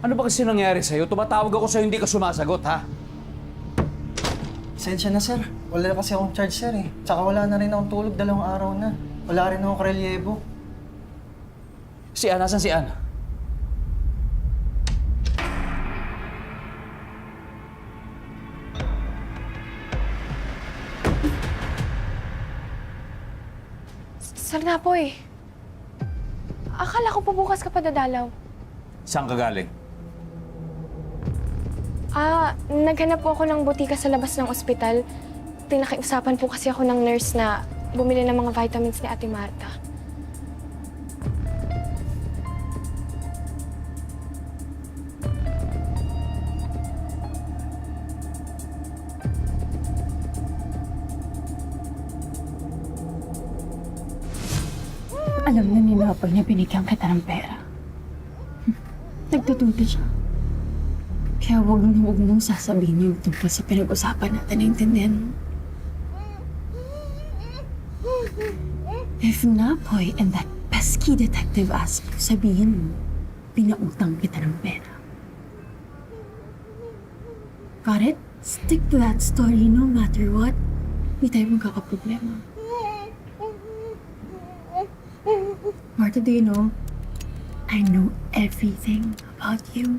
Ano ba kasi nangyari sa'yo? Tumatawag ako sa'yo, hindi ka sumasagot, ha? Sensya na, sir. Wala kasi akong charge, sir eh. Tsaka wala na rin akong tulog dalawang araw na. Wala rin akong karelyebo. Si Ann, nasan si Ann? Sir Napoy, akala ko po bukas ka pa dadalaw. Saan ka galing? Ah, naghanap po ako ng butika sa labas ng ospital. Pinakiusapan po kasi ako ng nurse na bumili ng mga vitamins ni Ate Marta. Alam na ni Napoy na binigyan kita ng pera. Nagtututi siya. Kaya huwag na huwag mong sasabihin yung tungkol sa pinag-usapan natin, naintindihan mo? If Napoy and that pesky detective ask you, sabihin mo, pinautang kita ng pera. Got it? Stick to that story no matter what. Hindi tayo magkakaproblema. Marta, do you know? I know everything about you.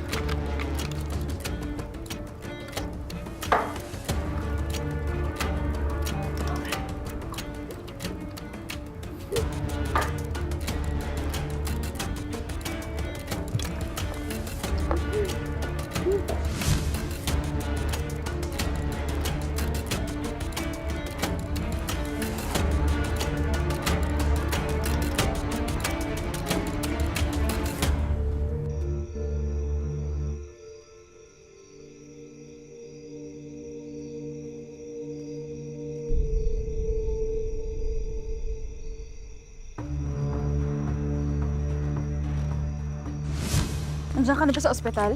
Nandiyan ka na ba sa ospital?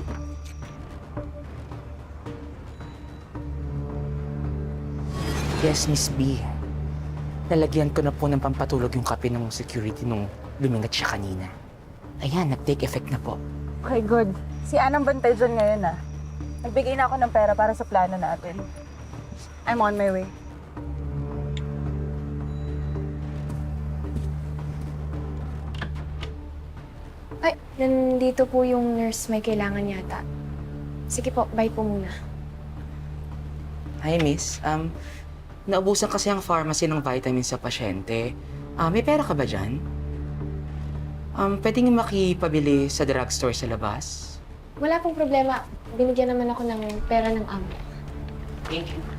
Yes, Miss B. Nalagyan ko na po ng pampatulog yung kape ng security nung lumingat siya kanina. Ayan, nag-take effect na po. Okay, good. Si Anang bantay dyan ngayon ah. Nagbigay na ako ng pera para sa plano natin. I'm on my way. Ay, nandito po yung nurse may kailangan yata. Sige po, bye po muna. Hi, Miss. Um, naubusan kasi ang pharmacy ng vitamins sa pasyente. Ah, may pera ka ba dyan? Um, pwede nga makipabili sa drugstore sa labas? Wala pong problema. Binigyan naman ako ng pera ng amo. Thank you.